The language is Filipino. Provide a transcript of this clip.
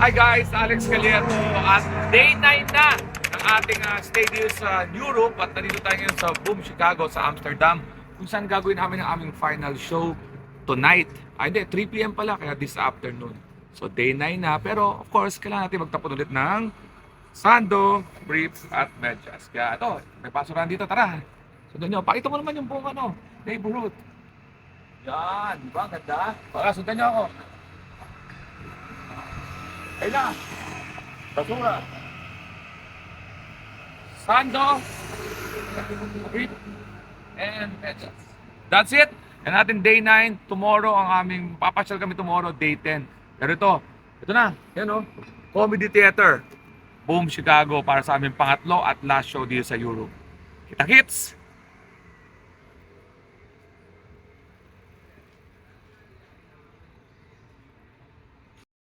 Hi guys, Alex Calieto at day 9 na ng ating uh, stay dito sa Europe at nandito tayo ngayon sa Boom Chicago sa Amsterdam kung saan gagawin namin ang aming final show tonight. Ah, hindi, 3pm pala kaya this afternoon. So day 9 na pero of course kailangan natin magtapon ulit ng sando, briefs at medyas. Kaya ito, may pasuran dito, tara. Sundan nyo, pakita mo naman yung buong ano, neighborhood. Yan, di ba? Ganda. Baka sundan nyo ako. Ayun na. Basura. Sando. And medyas. That's it. Yan natin day 9. Tomorrow ang aming, papasyal kami tomorrow, day 10. Pero ito, ito na. Yan o. Comedy Theater. Boom Chicago para sa aming pangatlo at last show dito sa Europe. Kita kits!